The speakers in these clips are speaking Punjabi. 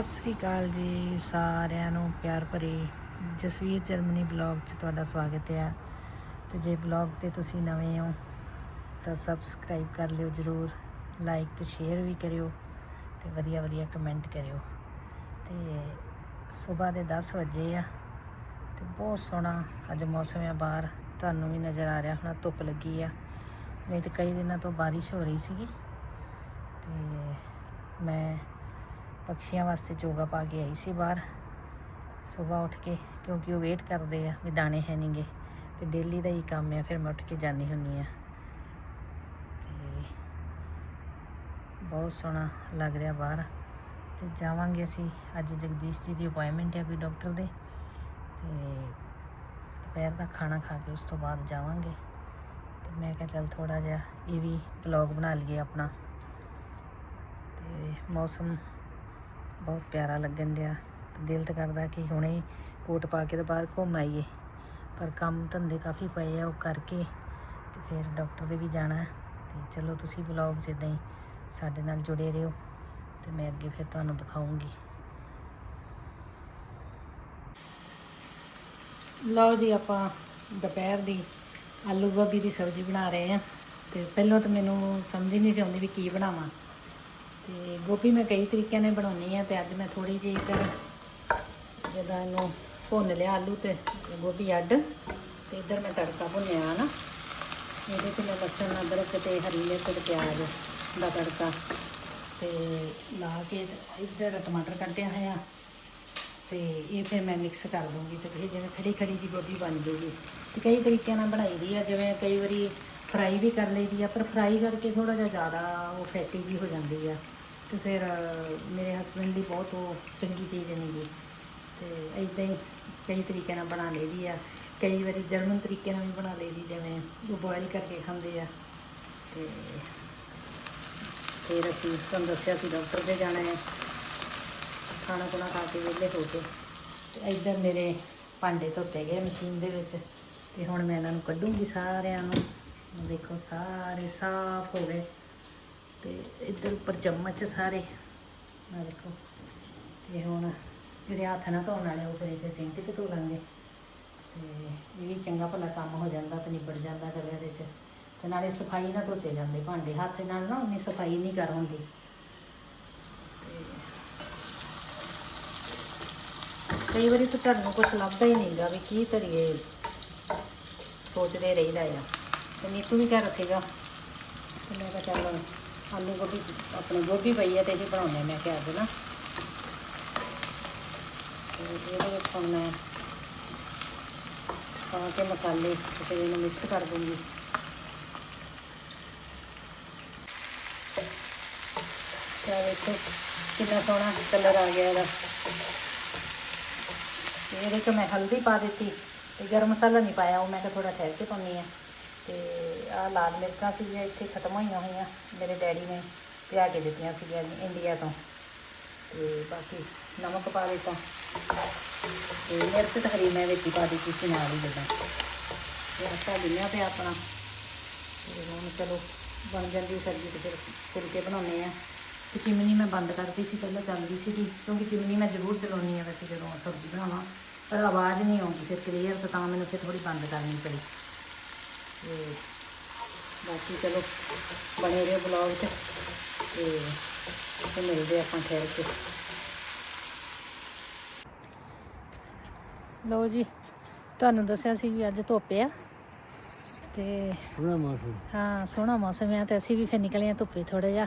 ਸਤਿ ਸ੍ਰੀ ਅਕਾਲ ਜੀ ਸਾਰਿਆਂ ਨੂੰ, ਪਿਆਰ ਭਰੀ ਜਸਵੀਰ ਜਰਮਨੀ ਬਲੌਗ 'ਚ ਤੁਹਾਡਾ ਸਵਾਗਤ ਹੈ। ਤੇ ਜੇ ਬਲੌਗ ਤੇ ਤੁਸੀਂ ਨਵੇਂ ਹੋ, ਤਾਂ ਸਬਸਕ੍ਰਾਈਬ ਕਰ ਲਿਓ ਜਰੂਰ, ਲਾਈਕ ਤੇ ਸ਼ੇਅਰ ਵੀ ਕਰਿਓ ਤੇ ਵਧੀਆ ਵਧੀਆ ਕਮੈਂਟ ਕਰਿਓ। ਤੇ ਸਵੇਰ ਦੇ 10 ਵਜੇ ਆ ਤੇ ਬਹੁਤ ਸੋਹਣਾ ਅੱਜ ਮੌਸਮ ਆ ਬਾਹਰ, ਤੁਹਾਨੂੰ ਵੀ ਨਜ਼ਰ ਆ ਰਿਹਾ ਹੋਣਾ, ਧੁੱਪ ਲੱਗੀ ਆ। ਨਹੀਂ ਤੇ ਕਈ ਦਿਨਾਂ ਤੋਂ ਬਾਰਿਸ਼ ਹੋ ਰਹੀ ਸੀਗੀ ਤੇ ਮੈਂ ਪਕਸ਼ੀਆਂ ਵਾਸਤੇ ਚੋਗਾ ਪਾ ਕੇ ਆਈ ਸੀ ਬਾਹਰ। ਸਵੇਰ ਉੱਠ ਕੇ, ਕਿਉਂਕਿ ਉਹ ਵੇਟ ਕਰਦੇ ਆ ਵੀ ਦਾਣੇ ਹੈ ਨਹੀਂਗੇ ਤੇ ਡੇਲੀ ਦਾ ਹੀ ਕੰਮ ਆ, ਫਿਰ ਮੈਂ ਉੱਠ ਕੇ ਜਾਂਦੀ ਹੁੰਨੀ ਆ। ਤੇ ਬਹੁਤ ਸੋਹਣਾ ਲੱਗ ਰਿਹਾ ਬਾਹਰ। ਤੇ ਜਾਵਾਂਗੇ ਅਸੀਂ। ਅੱਜ ਜਗਦੀਸ਼ ਜੀ ਦੀ ਅਪਾਇੰਟਮੈਂਟ ਹੈ ਕੋਈ ਡਾਕਟਰ ਦੇ। ਤੇ ਦੁਪਹਿਰ ਦਾ ਖਾਣਾ ਖਾ ਕੇ ਉਸ ਤੋਂ ਬਾਅਦ ਜਾਵਾਂਗੇ। ਤੇ ਮੈਂ ਕਿਹਾ ਚੱਲ ਥੋੜਾ ਜਿਹਾ ਇਹ ਵੀ ਵਲੌਗ ਬਣਾ ਲਈਏ ਆਪਣਾ। ਤੇ ਮੌਸਮ ਬਹੁਤ ਪਿਆਰਾ ਲੱਗਣ ਡਿਆ ਤੇ ਦਿਲ ਤਾਂ ਕਰਦਾ ਕਿ ਹੁਣੇ ਕੋਟ ਪਾ ਕੇ ਤਾਂ ਬਾਹਰ ਘੁੰਮ ਆਈਏ। ਪਰ ਕੰਮ ਧੰਦੇ ਕਾਫੀ ਪਏ ਆ ਉਹ ਕਰਕੇ ਤੇ ਫਿਰ ਡਾਕਟਰ ਦੇ ਵੀ ਜਾਣਾ ਹੈ। ਤੇ ਚਲੋ ਤੁਸੀਂ ਵਲੌਗ ਜਿੱਦਾਂ ਹੀ ਸਾਡੇ ਨਾਲ ਜੁੜੇ ਰਹੋ ਤੇ ਮੈਂ ਅੱਗੇ ਫਿਰ ਤੁਹਾਨੂੰ ਦਿਖਾਉਂਗੀ। ਲਓ ਜੀ, ਆਪਾਂ ਦੁਪਹਿਰ ਦੀ ਆਲੂ ਗੋਭੀ ਦੀ ਸਬਜ਼ੀ ਬਣਾ ਰਹੇ ਆ ਤੇ ਪਹਿਲਾਂ ਤਾਂ ਮੈਨੂੰ ਸਮਝ ਹੀ ਨਹੀਂ ਸੀ ਆਉਂਦੀ ਵੀ ਕੀ ਬਣਾਵਾਂ। ਤੇ ਗੋਭੀ ਮੈਂ ਕਈ ਤਰੀਕਿਆਂ ਨਾਲ ਬਣਾਉਣੀ ਆ ਤੇ ਅੱਜ ਮੈਂ ਥੋੜੀ ਜਿਹੀ ਇੱਧਰ ਜਦੋਂ ਇਹਨੂੰ ਭੁੰਨ ਲਿਆ ਆਲੂ ਤੇ ਗੋਭੀ ਅੱਡ ਤੇ ਇੱਧਰ ਮੈਂ ਤੜਕਾ ਭੁੰਨਿਆ ਨਾ, ਇਹਦੇ ਤੇ ਮੈਂ ਲਸਣ, ਅਦਰਕ ਤੇ ਹਰੀ ਮਿਰਚ ਤੇ ਪਿਆਜ਼ ਦਾ ਤੜਕਾ ਤੇ ਲਾ ਕੇ ਇੱਧਰ ਟਮਾਟਰ ਕੱਟਿਆ ਹੋਇਆ ਤੇ ਇਹ ਫਿਰ ਮੈਂ ਮਿਕਸ ਕਰ ਦੂੰਗੀ ਤੇ ਫਿਰ ਜਿਵੇਂ ਖੜੀ ਖੜੀ ਦੀ ਗੋਭੀ ਬਣ ਜੂਗੀ। ਤੇ ਕਈ ਤਰੀਕਿਆਂ ਨਾਲ ਬਣਾਈ ਦੀ ਆ, ਜਿਵੇਂ ਕਈ ਵਾਰੀ ਫਰਾਈ ਵੀ ਕਰ ਲਈਦੀ ਆ, ਪਰ ਫਰਾਈ ਕਰਕੇ ਥੋੜਾ ਜਿਹਾ ਜ਼ਿਆਦਾ ਉਹ ਫੈਟੀ ਜੀ ਹੋ ਜਾਂਦੀ ਆ। ਤੇ ਫਿਰ ਮੇਰੇ ਹਸਬੰਡ ਲਈ ਬਹੁਤ ਉਹ ਚੰਗੀ ਚੀਜ਼ ਨਹੀਂ ਜੀ ਤੇ ਇਦਾਂ ਹੀ ਕਈ ਤਰੀਕੇ ਨਾਲ ਬਣਾ ਲਈਦੀ ਆ। ਕਈ ਵਾਰੀ ਜਰਮਨ ਤਰੀਕੇ ਨਾਲ ਵੀ ਬਣਾ ਲਈਦੀ, ਜਿਵੇਂ ਉਹ ਬੋਇਲ ਕਰਕੇ ਖਾਂਦੇ ਆ। ਤੇ ਫਿਰ ਅਸੀਂ, ਤੁਹਾਨੂੰ ਦੱਸਿਆ ਸੀ ਡਾਕਟਰ ਦੇ ਜਾਣਾ ਹੈ। ਖਾਣਾ ਖੁਣਾ ਖਾ ਕੇ ਵਿਹਲੇ ਹੋ ਕੇ। ਤੇ ਇੱਧਰ ਮੇਰੇ ਭਾਂਡੇ ਧੋਤੇ ਗਏ ਮਸ਼ੀਨ ਦੇ ਵਿੱਚ। ਤੇ ਹੁਣ ਮੈਂ ਇਹਨਾਂ ਨੂੰ ਕੱਢੂੰਗੀ ਸਾਰਿਆਂ ਨੂੰ। ਦੇਖੋ ਸਾਰੇ ਸਾਫ਼ ਹੋ ਗਏ ਤੇ ਇੱਧਰ ਉੱਪਰ ਚਮਚ ਸਾਰੇ। ਆ ਦੇਖੋ, ਤੇ ਹੁਣ ਜਿਹੜੇ ਹੱਥ ਨਾਲ ਧੋਣ ਵਾਲੇ ਉਹ ਫਿਰ ਇੱਥੇ ਸਿੰਕ 'ਚ ਧੋ ਲਾਂਗੇ ਤੇ ਇਹ ਵੀ ਚੰਗਾ ਭਲਾ ਕੰਮ ਹੋ ਜਾਂਦਾ ਤੇ ਨਿਬੜ ਜਾਂਦਾ ਕਦੇ ਇਹਦੇ 'ਚ ਤੇ ਨਾਲੇ ਸਫ਼ਾਈ ਨਾਲ ਧੋਤੇ ਜਾਂਦੇ ਭਾਂਡੇ। ਹੱਥ ਨਾਲ ਨਾ ਉਨੀ ਸਫ਼ਾਈ ਨਹੀਂ ਕਰ ਹੁੰਦੀ। ਕਈ ਵਾਰੀ ਤਾਂ ਤੁਹਾਨੂੰ ਕੁਝ ਲੱਭਦਾ ਹੀ ਨਹੀਂਗਾ ਵੀ ਕੀ ਕਰੀਏ। ਸੋਚਦੇ ਰਹੀਦਾ ਆ। ਤੇ ਨੀਤੂ ਵੀ ਘਰ ਸੀਗਾ ਤੇ ਮੈਂ ਕਿਹਾ ਚੱਲ ਆਲੂ ਗੋਭੀ ਆਪਣੇ ਗੋਭੀ ਪਈ ਆ ਤੇ ਇਹ ਬਣਾਉਂਦੇ ਮੈਂ ਕਿਹਾ ਅੱਜ ਨਾ ਤੇ ਇਹਦੇ ਵਿੱਚ ਹੁਣ ਮੈਂ ਪਾ ਕੇ ਮਸਾਲੇ ਤੇ ਫਿਰ ਇਹਨੂੰ ਮਿਕਸ ਕਰ ਦੂੰਗੀ ਤੇ ਵੇਖੋ ਕਿੰਨਾ ਸੋਹਣਾ ਕਲਰ ਆ ਗਿਆ ਇਹਦਾ ਤੇ ਇਹਦੇ 'ਚ ਮੈਂ ਹਲਦੀ ਪਾ ਦਿੱਤੀ ਤੇ ਗਰਮ ਮਸਾਲਾ ਨਹੀਂ ਪਾਇਆ ਉਹ ਮੈਂ ਕਿਹਾ ਥੋੜਾ ਠਹਿਰ ਕੇ ਪਾਉਂਦੀ ਆ ਤੇ ਆ ਲਾਲ ਮਿਰਚਾਂ ਸੀਗੀਆਂ, ਇੱਥੇ ਖਤਮ ਹੋਈਆਂ ਹੋਈਆਂ, ਮੇਰੇ ਡੈਡੀ ਨੇ ਪਿਆ ਕੇ ਦਿੱਤੀਆਂ ਸੀਗੀਆਂ ਇੰਡੀਆ ਤੋਂ। ਤੇ ਬਾਕੀ ਨਮਕ ਪਾ ਦਿੱਤਾ। ਤੇ ਮਿਰਚ ਤਾਂ ਹਰੀ ਮੈਂ ਵਿੱਚ ਪਾ ਦਿੱਤੀ ਸੀ, ਨਾਲ ਹੀ ਜਿੱਦਾਂ ਤੇ ਆਟਾ ਗੁੰਨਿਆ ਪਿਆ ਆਪਣਾ। ਤੇ ਹੁਣ ਚਲੋ, ਬਣ ਜਾਂਦੀ ਸਬਜ਼ੀ ਤੇ ਫਿਰ ਫੁਲਕੇ ਬਣਾਉਣੇ ਆ ਤੇ ਚਿਮਨੀ ਮੈਂ ਬੰਦ ਕਰਤੀ ਸੀ, ਪਹਿਲਾਂ ਚੱਲਦੀ ਸੀ ਕਿਉਂਕਿ ਚਿਮਨੀ ਮੈਂ ਜ਼ਰੂਰ ਚਲਾਉਣੀ ਆ ਵੈਸੇ ਜਦੋਂ ਸਬਜ਼ੀ ਬਣਾਵਾਂ। ਪਰ ਆਵਾਜ਼ ਨਹੀਂ ਆਉਂਦੀ, ਫਿਰ ਕਲੀਅਰ ਤਾਂ ਤਾਂ ਮੈਨੂੰ ਫਿਰ ਥੋੜੀ ਬੰਦ ਕਰਨੀ ਪਈ। ਤੇ ਬਾਕੀ ਚਲੋ ਬਣੇ ਰਹੋ ਬਲੌਗ ਤੇ ਤੇ ਮਿਲਦੇ ਆਪਾਂ ਠਹਿਰ ਕੇ। ਲਓ ਜੀ ਤੁਹਾਨੂੰ ਦੱਸਿਆ ਸੀ ਵੀ ਅੱਜ ਧੁੱਪ ਆ ਤੇ ਪੂਰਾ ਮੌਸਮ। ਹਾਂ ਸੋਹਣਾ ਮੌਸਮ ਆ ਤੇ ਅਸੀਂ ਵੀ ਫਿਰ ਨਿਕਲੇ ਆ ਧੁੱਪੇ ਥੋੜਾ ਜਿਹਾ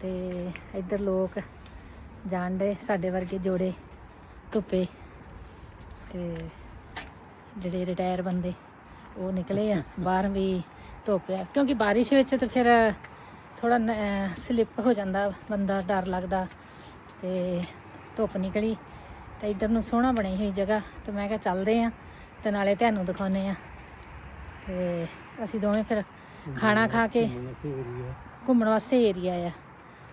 ਤੇ ਇੱਧਰ ਲੋਕ ਜਾਣਦੇ ਸਾਡੇ ਵਰਗੇ ਜੋੜੇ ਧੁੱਪੇ ਤੇ ਜਿਹੜੇ ਰਿਟਾਇਰ ਬੰਦੇ। ਉਹ ਨਿਕਲੇ ਆ, ਬਾਹਰ ਵੀ ਧੁੱਪ ਆ। ਕਿਉਂਕਿ ਬਾਰਿਸ਼ ਵਿੱਚ ਤੇ ਫਿਰ ਥੋੜਾ ਸਲਿੱਪ ਹੋ ਜਾਂਦਾ, ਬੰਦਾ ਡਰ ਲੱਗਦਾ ਤੇ ਧੁੱਪ ਨਿਕਲੀ। ਤੇ ਇੱਧਰ ਨੂੰ ਸੋਹਣਾ ਬਣੀ ਹੋਈ ਜਗ੍ਹਾ ਤੇ ਮੈਂ ਕਿਹਾ ਚੱਲਦੇ ਆ ਤੇ ਨਾਲੇ ਤੁਹਾਨੂੰ ਦਿਖਾਉਨੇ ਆ। ਤੇ ਅਸੀਂ ਦੋਵੇਂ ਫਿਰ ਖਾਣਾ ਖਾ ਕੇ ਘੁੰਮਣ ਵਾਸਤੇ ਏਰੀਆ ਆ।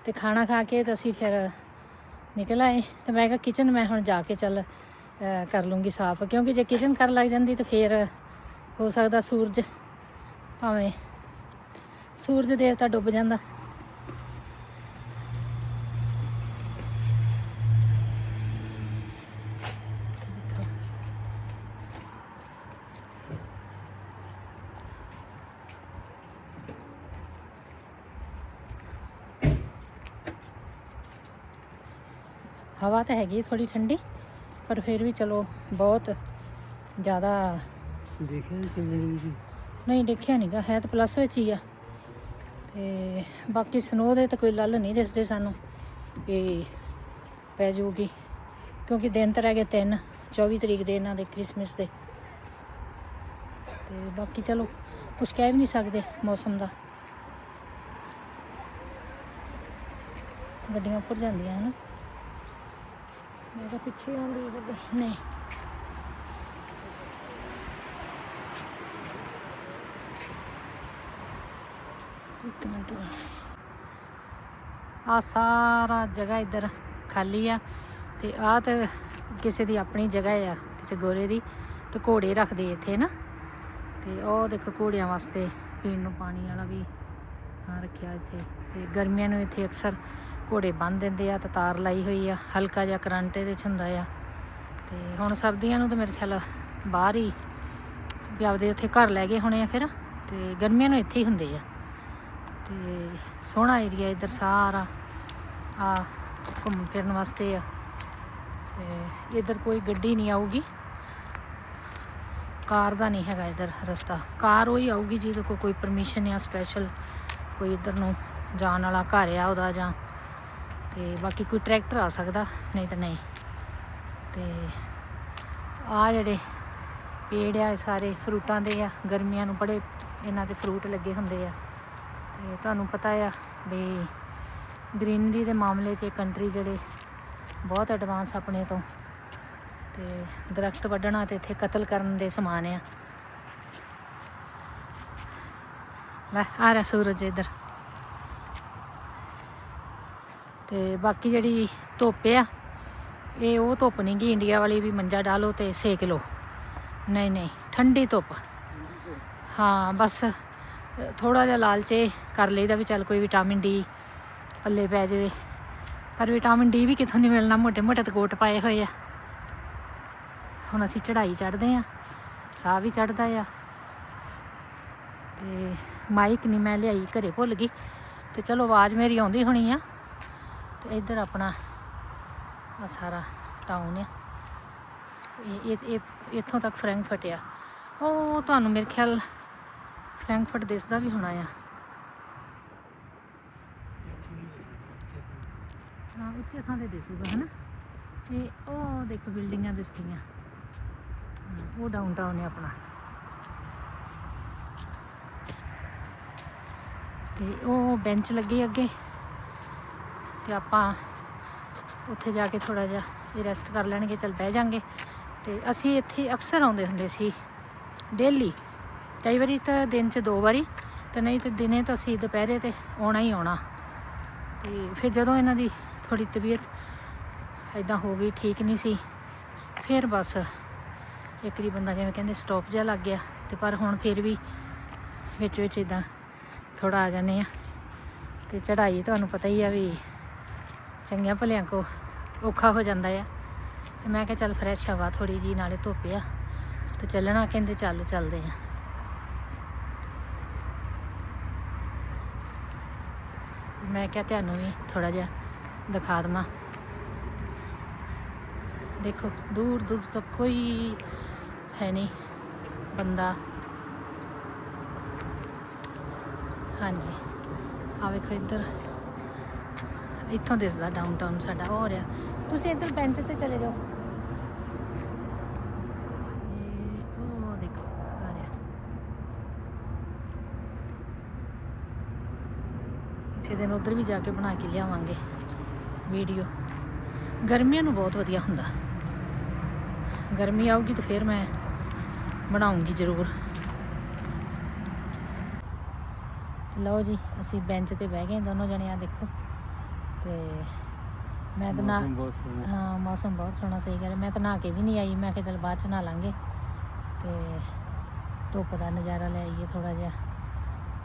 ਤੇ ਖਾਣਾ ਖਾ ਕੇ ਤੇ ਅਸੀਂ ਫਿਰ ਨਿਕਲ ਆਏ। ਤੇ ਮੈਂ ਕਿਹਾ ਕਿਚਨ ਮੈਂ ਹੁਣ ਜਾ ਕੇ ਚੱਲ ਕਰ ਲੂੰਗੀ ਸਾਫ਼। ਕਿਉਂਕਿ ਜੇ ਕਿਚਨ ਕਰ ਲੱਗ ਜਾਂਦੀ ਤੇ ਫਿਰ ਹੋ ਸਕਦਾ ਸੂਰਜ ਭਾਵੇਂ ਸੂਰਜ ਦੇਵਤਾ ਡੁੱਬ ਜਾਂਦਾ। ਹਵਾ ਤਾਂ ਹੈਗੀ ਥੋੜੀ ਠੰਡੀ, ਪਰ ਫਿਰ ਵੀ ਚਲੋ ਬਹੁਤ ਜ਼ਿਆਦਾ ਦੇਖਿਆ ਨੀ ਚੱਲਣੀ ਨਹੀਂ, ਦੇਖਿਆ ਨਹੀਂਗਾ ਹੈ ਤਾਂ ਪਲੱਸ ਵਿੱਚ ਹੀ ਆ। ਤੇ ਬਾਕੀ ਸਨੋ ਦੇ ਤਾਂ ਕੋਈ ਲੱਲ ਨਹੀਂ ਦਿਸਦੇ ਸਾਨੂੰ। ਕਿ ਪੈ ਜਾਊਗੀ। ਕਿਉਂਕਿ ਦਿਨ ਤਾਂ ਰਹਿ ਗਏ ਤਿੰਨ। 24 ਤਰੀਕ ਦੇ ਇਹਨਾਂ ਦੇ ਕ੍ਰਿਸਮਸ ਦੇ। ਤੇ ਬਾਕੀ ਚਲੋ ਕੁਝ ਕਹਿ ਵੀ ਨਹੀਂ ਸਕਦੇ ਮੌਸਮ ਦਾ। ਗੱਡੀਆਂ ਉੱਪਰ ਜਾਂਦੀਆਂ, ਹਨ? ਮੈਂ ਤਾਂ ਪਿੱਛੇ ਆਉਂਦੀ ਨਹੀਂ। ਇੱਕ ਮਿੰਟ ਆ ਸਾਰਾ ਜਗ੍ਹਾ ਇੱਧਰ ਖਾਲੀ ਆ ਤੇ ਆ ਤੇ ਕਿਸੇ ਦੀ ਆਪਣੀ ਜਗ੍ਹਾ ਆ, ਕਿਸੇ ਗੋਰੇ ਦੀ, ਤੇ ਘੋੜੇ ਰੱਖਦੇ ਇੱਥੇ ਨਾ। ਤੇ ਉਹ ਦੇਖੋ ਘੋੜਿਆਂ ਵਾਸਤੇ ਪੀਣ ਨੂੰ ਪਾਣੀ ਵਾਲਾ ਵੀ ਆ ਰੱਖਿਆ ਇੱਥੇ। ਤੇ ਗਰਮੀਆਂ ਨੂੰ ਇੱਥੇ ਅਕਸਰ ਘੋੜੇ ਬੰਨ ਦਿੰਦੇ ਆ ਤੇ ਤਾਰ ਲਾਈ ਹੋਈ ਆ, ਹਲਕਾ ਜਿਹਾ ਕਰੰਟ ਇਹਦੇ ਚ ਹੁੰਦਾ ਆ। ਤੇ ਹੁਣ ਸਰਦੀਆਂ ਨੂੰ ਤਾਂ ਮੇਰੇ ਖਿਆਲ ਬਾਹਰ ਹੀ ਵੀ ਆਪਦੇ ਉੱਥੇ ਘਰ ਲੈ ਗਏ ਹੋਣੇ ਆ ਫਿਰ, ਤੇ ਗਰਮੀਆਂ ਨੂੰ ਇੱਥੇ ਹੀ ਹੁੰਦੇ ਆ। ਤੇ ਸੋਹਣਾ ਏਰੀਆ ਇੱਧਰ ਸਾਰਾ। ਆ ਘੁੰਮਣ ਫਿਰਨ ਵਾਸਤੇ ਆ। ਤੇ ਇੱਧਰ ਕੋਈ ਗੱਡੀ ਨਹੀਂ ਆਊਗੀ। ਕਾਰ ਦਾ ਨਹੀਂ ਹੈਗਾ ਇੱਧਰ ਰਸਤਾ। ਕਾਰ ਉਹੀ ਆਊਗੀ ਜਿਹਦੇ ਕੋਲ ਕੋਈ ਪਰਮਿਸ਼ਨ ਆ ਸਪੈਸ਼ਲ ਕੋਈ ਇੱਧਰ ਨੂੰ ਜਾਣ ਵਾਲਾ ਘਰ ਆ ਉਹਦਾ ਜਾਂ ਤੇ ਬਾਕੀ ਕੋਈ ਟਰੈਕਟਰ ਆ ਸਕਦਾ, ਨਹੀਂ ਤਾਂ ਨਹੀਂ। ਤੇ ਆ ਜਿਹੜੇ ਪੇੜ ਆ ਸਾਰੇ ਫਰੂਟਾਂ ਦੇ ਆ, ਗਰਮੀਆਂ ਨੂੰ ਬੜੇ ਇਹਨਾਂ ਦੇ ਫਰੂਟ ਲੱਗੇ ਹੁੰਦੇ ਆ। ਤੇ ਤੁਹਾਨੂੰ ਪਤਾ ਆ ਵੀ ਗ੍ਰੀਨਰੀ ਦੇ ਮਾਮਲੇ 'ਚ ਇਹ ਕੰਟਰੀ ਜਿਹੜੇ ਬਹੁਤ ਐਡਵਾਂਸ ਆਪਣੇ ਤੋਂ ਤੇ ਦਰਖਤ ਵੱਢਣਾ ਤੇ ਇੱਥੇ ਕਤਲ ਕਰਨ ਦੇ ਸਮਾਨ ਆ। ਲੈ, ਆ ਰਿਹਾ ਸੂਰਜ ਇੱਧਰ। ਤੇ ਬਾਕੀ ਜਿਹੜੀ ਧੁੱਪ ਆ, ਇਹ ਉਹ ਧੁੱਪ ਨਹੀਂ ਗੀ ਇੰਡੀਆ ਵਾਲੀ ਵੀ ਮੰਜਾ ਡਾਲੋ ਤੇ ਸੇਕ ਲਓ। ਨਹੀਂ ਨਹੀਂ, ਠੰਡੀ ਧੁੱਪ। ਹਾਂ, ਬਸ ਥੋੜਾ ਜਿਹਾ ਲਾਲਚੇ ਕਰ ਲਈਦਾ ਵੀ ਚੱਲ ਕੋਈ ਵਿਟਾਮਿਨ ਡੀ ਪੱਲੇ ਪੈ ਜਾਵੇ। ਪਰ ਵਿਟਾਮਿਨ ਡੀ ਵੀ ਕਿੱਥੋਂ ਨਹੀਂ ਮਿਲਣਾ? ਮੋਟੇ ਮੋਟੇ ਤੇ ਕੋਟ ਪਾਏ ਹੋਏ ਆ। ਹੁਣ ਅਸੀਂ ਚੜ੍ਹਾਈ ਚੜ੍ਹਦੇ ਆ। ਸਾਹ ਵੀ ਚੜ੍ਹਦਾ ਆ। ਤੇ ਮਾਈਕ ਨਹੀਂ ਮੈਂ ਲਿਆਈ, ਘਰੇ ਭੁੱਲ ਗਈ। ਤੇ ਚਲੋ ਆਵਾਜ਼ ਮੇਰੀ ਆਉਂਦੀ ਹੋਣੀ ਆ। ਤੇ ਇੱਧਰ ਆਪਣਾ ਆ ਸਾਰਾ ਟਾਊਨ ਆ। ਇਹ ਇਹ, ਇਹ- ਇੱਥੋਂ ਤੱਕ ਫਰੈਂਕਫਰਟ ਆ ਉਹ ਤੁਹਾਨੂੰ ਮੇਰੇ ਖਿਆਲ ਫਰੈਂਕਫਰਟ ਦਿਸਦਾ ਵੀ ਹੋਣਾ ਆ। ਹਾਂ ਉੱਚੇ ਥਾਂ ਤੇ ਦਿਸੂਗਾ ਹਨਾ? ਤੇ ਉਹ ਦੇਖੋ ਬਿਲਡਿੰਗਾਂ ਦਿਸਦੀਆਂ। ਹਾਂ, ਉਹ ਡਾਊਨਟਾਊਨ ਹੈ ਆਪਣਾ। ਤੇ ਉਹ ਬੈਂਚ ਲੱਗੇ ਅੱਗੇ। ਤੇ ਆਪਾਂ ਉੱਥੇ ਜਾ ਕੇ ਥੋੜਾ ਜਿਹਾ ਇਹ ਰੈਸਟ ਕਰ ਲੈਣਗੇ ਚਲ ਬਹਿ ਜਾਾਂਗੇ। ਤੇ ਅਸੀਂ ਇੱਥੇ ਅਕਸਰ ਆਉਂਦੇ ਹੁੰਦੇ ਸੀ ਡੇਲੀ ਕਈ ਵਾਰੀ ਤਾਂ ਦਿਨ 'ਚ ਦੋ ਵਾਰੀ, ਤੇ ਨਹੀਂ ਤੇ ਦਿਨੇ ਤਾਂ ਅਸੀਂ ਦੁਪਹਿਰੇ ਤੇ ਆਉਣਾ ਹੀ ਆਉਣਾ। ਤੇ ਫਿਰ ਜਦੋਂ ਇਹਨਾਂ ਦੀ ਥੋੜੀ ਤਬੀਅਤ ਇਦਾਂ ਹੋ ਗਈ, ਠੀਕ ਨਹੀਂ ਸੀ, ਫਿਰ ਬਸ ਇੱਕ ਵਾਰੀ ਬੰਦਾ ਜਿਵੇਂ ਕਹਿੰਦੇ ਸਟਾਪ ਜਿਹਾ ਲੱਗ ਗਿਆ, ਤੇ ਪਰ ਹੁਣ ਫਿਰ ਵੀ ਵਿੱਚ ਵਿੱਚ ਇਦਾਂ ਥੋੜਾ ਆ ਜਾਂਦੇ ਆ ਤੇ ਚੜ੍ਹਾਈ ਤੁਹਾਨੂੰ ਪਤਾ ਹੀ ਆ ਵੀ ਚੰਗਿਆਂ ਭਲਿਆਂ ਕੋ ਔਖਾ ਹੋ ਜਾਂਦਾ ਆ। ਤੇ ਮੈਂ ਕਿਹਾ ਚੱਲ ਫਰੈਸ਼ ਹਵਾ ਥੋੜੀ ਜੀ ਨਾਲੇ ਧੁੱਪ ਆ। ਤੇ ਚੱਲਣਾ ਕਹਿੰਦੇ ਚੱਲ ਚੱਲਦੇ ਆ ਤੇ ਮੈਂ ਕਿਹਾ ਤੁਹਾਨੂੰ ਵੀ ਥੋੜਾ ਜਿਹਾ ਦਿਖਾ ਦਵਾਂ। ਦੇਖੋ, ਦੂਰ ਦੂਰ ਤੱਕ ਕੋਈ ਹੈ ਨਹੀਂ ਬੰਦਾ। ਹਾਂਜੀ ਆ ਵੇਖੋ ਇੱਧਰ। ਇੱਥੋਂ ਦਿਸਦਾ ਡਾਊਨਟਾਊਨ ਸਾਡਾ ਹੋ ਰਿਹਾ। ਤੁਸੀਂ ਇੱਧਰ ਬੈਂਚ ਤੇ ਚਲੇ ਜਾਓ ਤੇ ਉਹ ਦੇਖੋ ਆ ਰਿਹਾ ਕਿਸੇ ਦਿਨ ਉਧਰ ਵੀ ਜਾ ਕੇ ਬਣਾ ਕੇ ਲਿਆਵਾਂਗੇ ਵੀਡੀਓ। ਗਰਮੀਆਂ ਨੂੰ ਬਹੁਤ ਵਧੀਆ ਹੁੰਦਾ। ਗਰਮੀ ਆਊਗੀ ਤਾਂ ਫਿਰ ਮੈਂ ਬਣਾਉਂਗੀ ਜ਼ਰੂਰ। ਲਓ ਜੀ ਅਸੀਂ ਬੈਂਚ ਤੇ ਬਹਿ ਗਏ ਦੋਨੋਂ ਜਣੇ ਆ ਦੇਖੋ। ਤੇ ਮੈਂ ਤਾਂ ਨਾ ਹਾਂ ਮੌਸਮ ਬਹੁਤ ਸੋਹਣਾ ਸਹੀ ਗੱਲ। ਮੈਂ ਤਾਂ ਨਹਾ ਕੇ ਵੀ ਨਹੀਂ ਆਈ ਮੈਂ ਕਿਹਾ ਚਲ ਬਾਅਦ ਚ ਨਹਾ ਲਾਂਗੇ ਤੇ ਧੁੱਪ ਦਾ ਨਜ਼ਾਰਾ ਲੈ ਆਈਏ ਥੋੜਾ ਜਿਹਾ।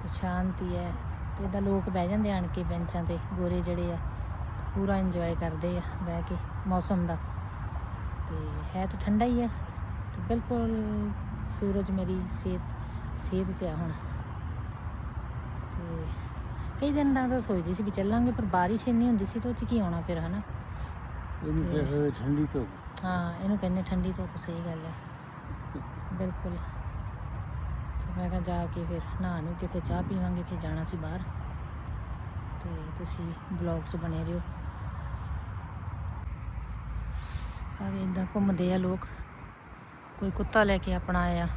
ਤੇ ਸ਼ਾਂਤੀ ਹੈ। ਤੇ ਇਦਾਂ ਲੋਕ ਬਹਿ ਜਾਂਦੇ ਆਣ ਕੇ ਬੈਂਚਾਂ ਤੇ ਗੋਰੇ ਜਿਹੜੇ ਆ ਪੂਰਾ ਇੰਜੋਏ ਕਰਦੇ ਆ ਬਹਿ ਕੇ ਮੌਸਮ ਦਾ। ਤੇ ਹੈ ਤਾਂ ਠੰਡਾ ਹੀ ਆ ਤੇ ਬਿਲਕੁਲ ਸੂਰਜ ਮੇਰੀ ਸਿਹਤ ਸਿਹਤ 'ਚ ਆ ਹੁਣ। ਤੇ ਕਈ ਦਿਨ ਦਾ ਤਾਂ ਸੋਚਦੀ ਸੀ ਵੀ ਚੱਲਾਂਗੇ ਪਰ ਬਾਰਿਸ਼ ਇੰਨੀ ਹੁੰਦੀ ਸੀ ਤਾਂ ਉਹ 'ਚ ਕੀ ਆਉਣਾ ਫਿਰ ਹਨਾ? ਇਹਨੂੰ ਤੇ- ਫਿਰ ਠੰਡੀ ਧੁੱਪ। ਹਾਂ ਇਹਨੂੰ ਕਹਿੰਦੇ ਠੰਡੀ ਧੁੱਪ ਸਹੀ ਗੱਲ ਹੈ ਬਿਲਕੁਲ। ਤੇ ਮੈਂ ਕਿਹਾ ਜਾ ਕੇ ਫਿਰ ਨਹਾ ਨੂੰ ਕੇ ਫਿਰ ਚਾਹ ਪੀਵਾਂਗੇ, ਫਿਰ ਜਾਣਾ ਸੀ ਬਾਹਰ। ਤੇ ਤੁਸੀਂ ਬਲੌਗ 'ਚ ਬਣੇ ਰਹੋ। ਆ ਵੀ ਇਦਾਂ ਘੁੰਮਦੇ ਆ ਲੋਕ। ਕੋਈ ਕੁੱਤਾ ਲੈ ਕੇ ਆਪਣਾ ਆਇਆ।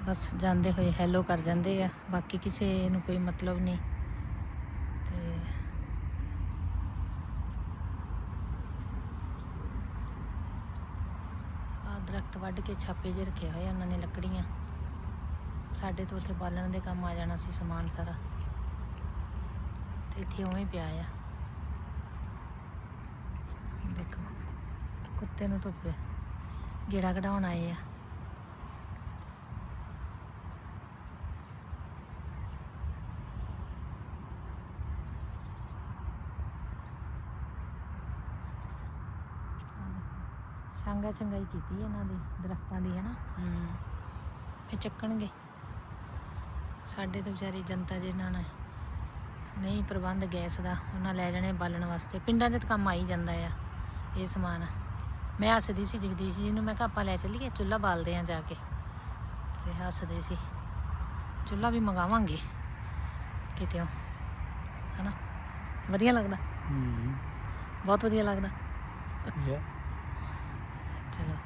ਬਸ ਜਾਂਦੇ ਹੋਏ ਹੈਲੋ ਕਰ ਜਾਂਦੇ ਆ। ਬਾਕੀ ਕਿਸੇ ਨੂੰ ਕੋਈ ਮਤਲਬ ਨਹੀਂ ਤੇ ਆ ਦਰਖਤ ਵੱਢ ਕੇ ਛਾਪੇ 'ਚ ਰੱਖੇ ਹੋਏ ਉਹਨਾਂ ਨੇ ਲੱਕੜੀਆਂ। ਸਾਡੇ ਤੋਂ ਉੱਥੇ ਬਾਲਣ ਦੇ ਕੰਮ ਆ ਜਾਣਾ ਸੀ ਸਮਾਨ ਸਾਰਾ। ਤੇ ਇੱਥੇ ਉਵੇਂ ਪਿਆ ਆ। ਦੇਖੋ, ਕੁੱਤੇ ਨੂੰ ਧੁੱਪੇ, ਗੇੜਾ ਕਢਾਉਣ ਆਏ ਆ ਆਹ ਸ਼ਾਂਗਾ ਚੰਗਾਈ ਕੀਤੀ ਇਹਨਾਂ ਦੀ ਦਰਖਤਾਂ ਦੀ ਹੈ। ਨਾ ਚੱਕਣਗੇ। ਸਾਡੇ ਤੋਂ ਵਿਚਾਰੀ ਜਨਤਾ ਜਿਹਨਾਂ ਨੇ ਨਹੀਂ ਪ੍ਰਬੰਧ ਗੈਸ ਦਾ ਉਹਨਾਂ ਲੈ ਜਾਣੇ ਬਾਲਣ ਵਾਸਤੇ। ਪਿੰਡਾਂ ਤਾਂ ਕੰਮ ਆ ਹੀ ਜਾਂਦਾ ਆ ਇਹ ਸਮਾਨ। ਮੈਂ ਹੱਸਦੀ ਸੀ ਜਗਦੀਸ਼ ਜੀ ਨੂੰ ਮੈਂ ਕਿਹਾ ਆਪਾਂ ਲੈ ਚੱਲੀਏ ਚੁੱਲ੍ਹਾ ਬਾਲਦੇ ਆ ਜਾ ਕੇ। ਤੇ ਹੱਸਦੇ ਸੀ। ਚੁੱਲ੍ਹਾ ਵੀ ਮੰਗਾਵਾਂਗੇ ਕਿਤੇ ਹਨਾ? ਵਧੀਆ ਲੱਗਦਾ। ਹੂੰ। ਬਹੁਤ ਵਧੀਆ ਲੱਗਦਾ। ਯਾ। ਚਲੋ।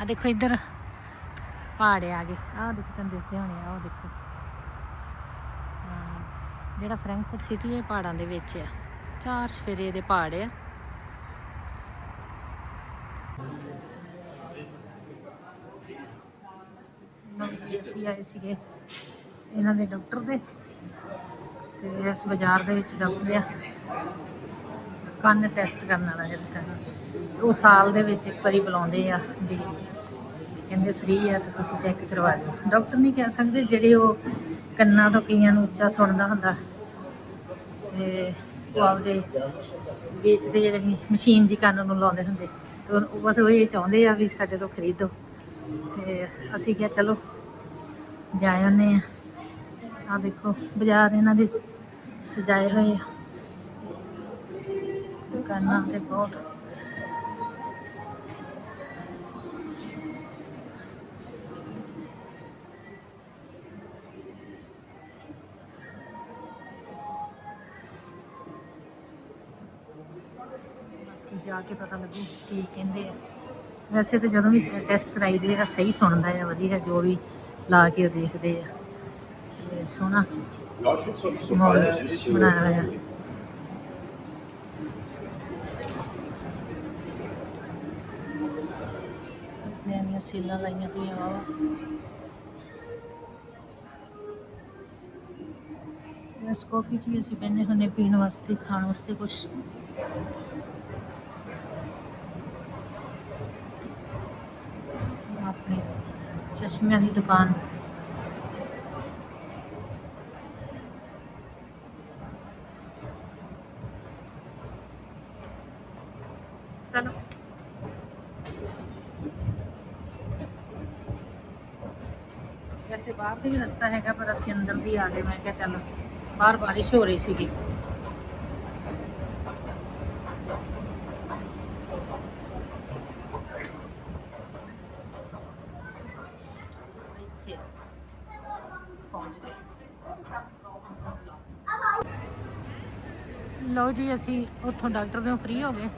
ਆ ਦੇਖੋ ਇੱਧਰ ਪਹਾੜ ਆ ਗਏ। ਆਹ ਦੇਖੋ ਤੁਹਾਨੂੰ ਦਿਸਦੇ ਹੋਣੇ ਆ ਉਹ ਦੇਖੋ। ਜਿਹੜਾ ਫਰੈਂਕਫਰਟ ਸਿਟੀ ਹੈ ਪਹਾੜਾਂ ਦੇ ਵਿੱਚ ਆ। ਚਾਰ ਸਫੇਰੇ ਦੇ ਪਹਾੜ ਆ। ਨਵੀਂ ਆਏ ਸੀਗੇ ਇਹਨਾਂ ਦੇ ਡਾਕਟਰ ਦੇ। ਤੇ ਇਸ ਬਾਜ਼ਾਰ ਦੇ ਵਿੱਚ ਡਾਕਟਰ ਆ। ਕੰਨ ਟੈਸਟ ਕਰਨ ਵਾਲਾ ਜਿਹੜਾ ਕਰਨਾ ਉਹ ਸਾਲ ਦੇ ਵਿੱਚ ਇੱਕ ਵਾਰੀ ਬੁਲਾਉਂਦੇ ਆ ਵੀ ਕਹਿੰਦੇ ਫ੍ਰੀ ਆ ਤੇ ਤੁਸੀਂ ਚੈੱਕ ਕਰਵਾ ਲਓ ਡਾਕਟਰ ਨਹੀਂ ਕਹਿ ਸਕਦੇ ਜਿਹੜੇ ਉਹ ਕੰਨਾਂ ਤੋਂ ਕਈਆਂ ਨੂੰ ਉੱਚਾ ਸੁਣਦਾ ਹੁੰਦਾ। ਤੇ ਉਹ ਆਪਦੇ ਵੇਚਦੇ ਜਿਹੜੇ ਮਸ਼ੀਨ ਜੀ ਕੰਨ ਨੂੰ ਲਾਉਂਦੇ ਹੁੰਦੇ। ਉਹ ਬਸ ਉਹ ਇਹ ਚਾਹੁੰਦੇ ਆ ਵੀ ਸਾਡੇ ਤੋਂ ਖਰੀਦੋ। ਤੇ ਅਸੀਂ ਕਿਹਾ ਚਲੋ, ਜਾ ਆਉਂਦੇ ਆ। ਆ ਦੇਖੋ, ਬਾਜ਼ਾਰ ਇਹਨਾਂ ਦੇ ਸਜਾਏ ਹੋਏ ਆ। ਦੁਕਾਨਾਂ ਤੇ ਬਹੁਤ। ਜਾ ਕੇ ਪਤਾ ਲੱਗੂ ਕੀ ਕਹਿੰਦੇ ਆ। ਵੈਸੇ ਤਾਂ ਜਦੋਂ ਵੀ ਟੈਸਟ ਕਰਾਈਦੇ ਆ ਸਹੀ ਸੁਣਦਾ ਆ ਵਧੀਆ ਜੋ ਵੀ ਲਾ ਕੇ ਉਹ ਦੇਖਦੇ ਆ। ਤੇ ਸੋਹਣਾ ਬਣਾਇਆ ਹੋਇਆ। ਨੇ ਨੇ ਸੀਲਾਂ ਲਾਈਆਂ ਹੋਈਆਂ ਵਾ ਇਸ ਕਾਫੀ ਚ ਵੀ ਅਸੀਂ ਬੈਠੇ ਹੁੰਨੇ ਪੀਣ ਵਾਸਤੇ ਖਾਣ ਵਾਸਤੇ ਕੁਝ ਆਪਣੀ ਚਸ਼ਮਿਆਂ ਦੀ ਦੁਕਾਨ ਚਲੋ ਵੈਸੇ ਬਾਹਰ ਦੀ ਵੀ ਰਸਤਾ ਹੈਗਾ, ਪਰ ਅਸੀਂ ਅੰਦਰ ਦੀ ਆ ਗਏ। ਮੈਂ ਕਿਹਾ ਚੱਲ, ਬਾਹਰ ਬਾਰਿਸ਼ ਹੋ ਰਹੀ ਸੀਗੀ। ਲਓ ਜੀ, ਅਸੀਂ ਉੱਥੋਂ ਡਾਕਟਰ ਤੋਂ ਫ੍ਰੀ ਹੋ ਗਏ।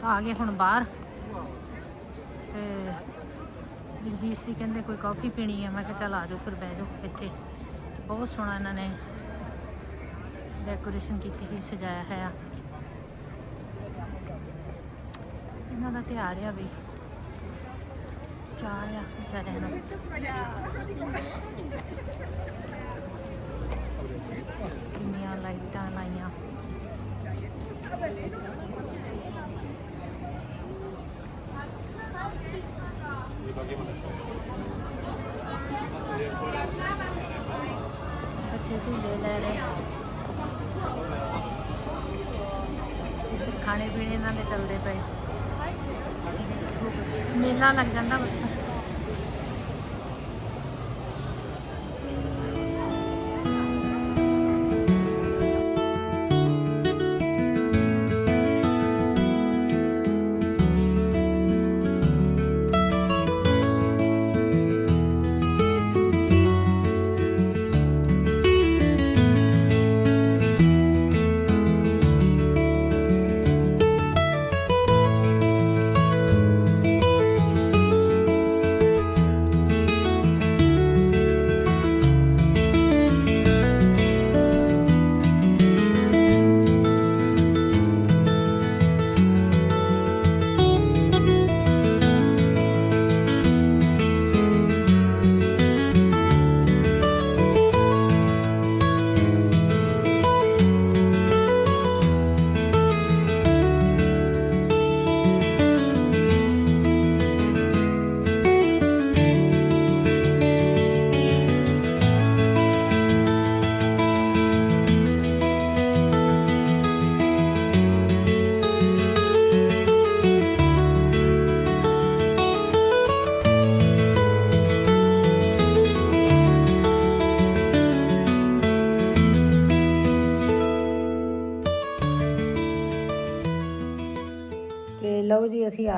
ਤਾਂ ਆ ਗਏ ਹੁਣ ਬਾਹਰ ਤੇ ਜਗਦੀਸ਼ ਜੀ ਕਹਿੰਦੇ ਕੋਈ ਕਾਫੀ ਪੀਣੀ ਹੈ, ਮੈਂ ਕਿਹਾ ਚੱਲ ਆ ਜਾਓ, ਫਿਰ ਬਹਿ ਜਾਓ ਇੱਥੇ। ਬਹੁਤ ਸੋਹਣਾ ਇਹਨਾਂ ਨੇ ਡੈਕੋਰੇਸ਼ਨ ਕੀਤੀ ਹੋਈ, ਸਜਾਇਆ ਹੈ ਇਹਨਾਂ ਦਾ ਤਿਉਹਾਰ ਆ ਵੀ। ਚਾਹ ਆ ਵਿਚਾਰਿਆਂ ਨੂੰ। ਕਿੰਨੀਆਂ ਲਾਈਟਾਂ ਲਾਈਆਂ। ਬੱਚੇ ਝੂਲੇ ਲੈ ਰਹੇ। ਇੱਧਰ ਖਾਣੇ ਪੀਣੇ ਨਾਲ ਦੇ ਚੱਲਦੇ ਪਏ। ਮੇਲਾ ਲੱਗ ਜਾਂਦਾ ਬਸ।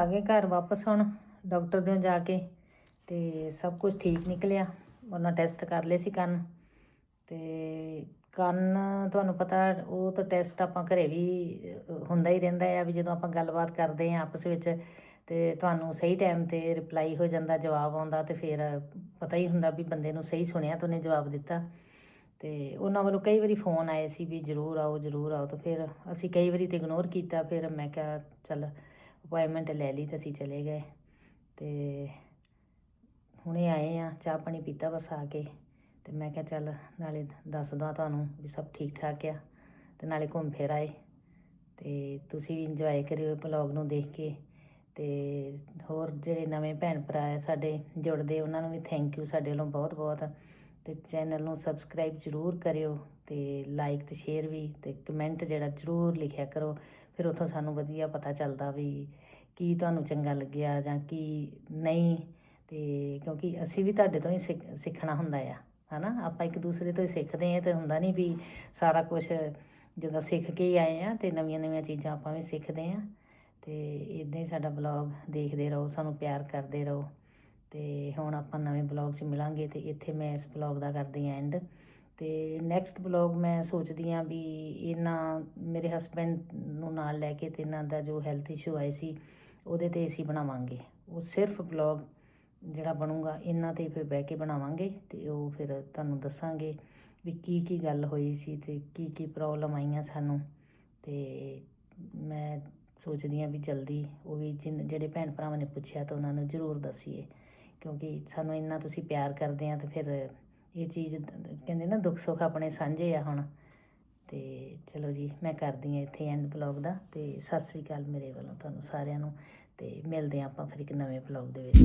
ਆ ਗਏ ਘਰ ਵਾਪਸ ਹੁਣ, ਡਾਕਟਰ ਦੇ ਜਾ ਕੇ ਤੇ ਸਭ ਕੁਝ ਠੀਕ ਨਿਕਲਿਆ। ਉਹਨਾਂ ਟੈਸਟ ਕਰ ਲਏ ਸੀ ਕੰਨ ਤੇ ਕੰਨ ਤੁਹਾਨੂੰ ਪਤਾ ਉਹ ਤਾਂ ਟੈਸਟ ਆਪਾਂ ਘਰੇ ਵੀ ਹੁੰਦਾ ਹੀ ਰਹਿੰਦਾ ਆ ਵੀ ਜਦੋਂ ਆਪਾਂ ਗੱਲਬਾਤ ਕਰਦੇ ਆ ਆਪਸ ਵਿੱਚ ਤੇ ਤੁਹਾਨੂੰ ਸਹੀ ਟਾਈਮ ਤੇ ਰਿਪਲਾਈ ਹੋ ਜਾਂਦਾ, ਜਵਾਬ ਆਉਂਦਾ ਤੇ ਫਿਰ ਪਤਾ ਹੀ ਹੁੰਦਾ ਵੀ ਬੰਦੇ ਨੂੰ ਸਹੀ ਸੁਣਿਆ ਤਾਂ ਉਹਨੇ ਜਵਾਬ ਦਿੱਤਾ। ਤੇ ਉਹਨਾਂ ਵੱਲੋਂ ਕਈ ਵਾਰੀ ਫੋਨ ਆਏ ਸੀ ਵੀ ਜ਼ਰੂਰ ਆਓ ਜ਼ਰੂਰ ਆਓ ਤਾਂ ਫਿਰ ਅਸੀਂ ਕਈ ਵਾਰੀ ਤੇ ਇਗਨੋਰ ਕੀਤਾ, ਫਿਰ ਮੈਂ ਕਿਹਾ ਚੱਲ ਅਪਾਇੰਟਮੈਂਟ ਲੈ ਲਈ ਤੇ ਅਸੀਂ ਚਲੇ ਗਏ ਤੇ ਹੁਣੇ ਆਏ ਆ ਚਾਹ ਪਾਣੀ ਪੀਤਾ ਬਸ ਆ ਕੇ ਤੇ ਮੈਂ ਕਿਹਾ ਚੱਲ ਨਾਲੇ ਦੱਸਦਾ ਤੁਹਾਨੂੰ ਵੀ ਸਭ ਠੀਕ ਠਾਕ ਆ ਤੇ ਨਾਲੇ ਘੁੰਮ ਫਿਰ ਆਏ ਤੇ ਤੁਸੀਂ ਵੀ ਇੰਜੋਏ ਕਰਿਓ ਬਲੌਗ ਨੂੰ ਦੇਖ ਕੇ ਤੇ ਹੋਰ ਜਿਹੜੇ ਨਵੇਂ ਭੈਣ ਭਰਾ ਆ ਸਾਡੇ ਜੁੜਦੇ ਉਹਨਾਂ ਨੂੰ ਵੀ ਥੈਂਕ ਯੂ ਸਾਡੇ ਵੱਲੋਂ ਬਹੁਤ ਬਹੁਤ ਤੇ ਚੈਨਲ ਨੂੰ ਸਬਸਕ੍ਰਾਈਬ ਜ਼ਰੂਰ ਕਰਿਓ। ਤੇ ਲਾਈਕ ਤੇ ਸ਼ੇਅਰ ਵੀ ਤੇ ਕਮੈਂਟ ਜਿਹੜਾ ਜ਼ਰੂਰ ਲਿਖਿਆ ਕਰੋ। ਫਿਰ ਉੱਥੋਂ ਸਾਨੂੰ ਵਧੀਆ ਪਤਾ ਚੱਲਦਾ ਵੀ ਕੀ ਤੁਹਾਨੂੰ ਚੰਗਾ ਲੱਗਿਆ ਜਾਂ ਕੀ ਨਹੀਂ ਤੇ ਕਿਉਂਕਿ ਅਸੀਂ ਵੀ ਤੁਹਾਡੇ ਤੋਂ ਹੀ ਸਿੱਖ- ਸਿੱਖਣਾ ਹੁੰਦਾ ਆ, ਹਨਾ? ਆਪਾਂ ਇੱਕ ਦੂਸਰੇ ਤੋਂ ਹੀ ਸਿੱਖਦੇ ਆ ਤੇ ਹੁੰਦਾ ਨਹੀਂ ਵੀ ਸਾਰਾ ਕੁਝ ਜਦੋਂ ਸਿੱਖ ਕੇ ਹੀ ਆਏ ਆ ਤੇ ਨਵੀਆਂ ਨਵੀਆਂ ਚੀਜ਼ਾਂ ਆਪਾਂ ਵੀ ਸਿੱਖਦੇ ਆ ਤੇ ਇਦਾਂ ਹੀ ਸਾਡਾ ਬਲੌਗ ਦੇਖਦੇ ਰਹੋ, ਸਾਨੂੰ ਪਿਆਰ ਕਰਦੇ ਰਹੋ ਤੇ ਹੁਣ ਆਪਾਂ ਨਵੇਂ ਬਲੌਗ 'ਚ ਮਿਲਾਂਗੇ ਤੇ ਇੱਥੇ ਮੈਂ ਇਸ ਬਲੌਗ ਦਾ ਕਰਦੀ ਹਾਂ ਐਂਡ ਅਤੇ ਨੈਕਸਟ ਬਲੌਗ ਮੈਂ ਸੋਚਦੀ ਹਾਂ ਵੀ ਇਹਨਾਂ ਮੇਰੇ ਹਸਬੈਂਡ ਨੂੰ ਨਾਲ ਲੈ ਕੇ ਤੇ ਇਹਨਾਂ ਦਾ ਜੋ ਹੈਲਥ ਇਸ਼ੂ ਆਏ ਸੀ, ਉਹਦੇ ਤੇ ਅਸੀਂ ਬਣਾਵਾਂਗੇ। ਉਹ ਸਿਰਫ ਬਲੌਗ ਜਿਹੜਾ ਬਣੂਗਾ, ਇਹਨਾਂ ਤੇ ਫਿਰ ਬਹਿ ਕੇ ਬਣਾਵਾਂਗੇ ਤੇ ਉਹ ਫਿਰ ਤੁਹਾਨੂੰ ਦੱਸਾਂਗੇ ਵੀ ਕੀ ਕੀ ਗੱਲ ਹੋਈ ਸੀ ਤੇ ਕੀ ਕੀ ਪ੍ਰੋਬਲਮ ਆਈਆਂ ਸਾਨੂੰ। ਤੇ ਮੈਂ ਸੋਚਦੀ ਹਾਂ ਵੀ ਜਲਦੀ ਉਹ ਵੀ ਜਿਨ, ਜਿਹੜੇ ਭੈਣ ਭਰਾਵਾਂ ਨੇ ਪੁੱਛਿਆ ਤਾਂ ਉਹਨਾਂ ਨੂੰ ਜ਼ਰੂਰ ਦੱਸੀਏ, ਕਿਉਂਕਿ ਸਾਨੂੰ ਇੰਨਾ ਤੁਸੀਂ ਪਿਆਰ ਕਰਦੇ ਆ ਤੇ ਫਿਰ ਇਹ ਚੀਜ਼ ਕਹਿੰਦੇ ਨਾ ਦੁੱਖ ਸੁੱਖ ਆਪਣੇ ਸਾਂਝੇ ਆ ਹੁਣ। ਤੇ ਚਲੋ ਜੀ, ਮੈਂ ਕਰਦੀ ਆ ਇੱਥੇ ਐਂਡ ਬਲੌਗ ਦਾ ਤੇ ਸਤਿ ਸ੍ਰੀ ਅਕਾਲ ਮੇਰੇ ਵੱਲੋਂ ਤੁਹਾਨੂੰ ਸਾਰਿਆਂ ਨੂੰ ਤੇ ਮਿਲਦੇ ਆ ਆਪਾਂ ਫਿਰ ਇੱਕ ਨਵੇਂ ਬਲੌਗ ਦੇ ਵਿੱਚ।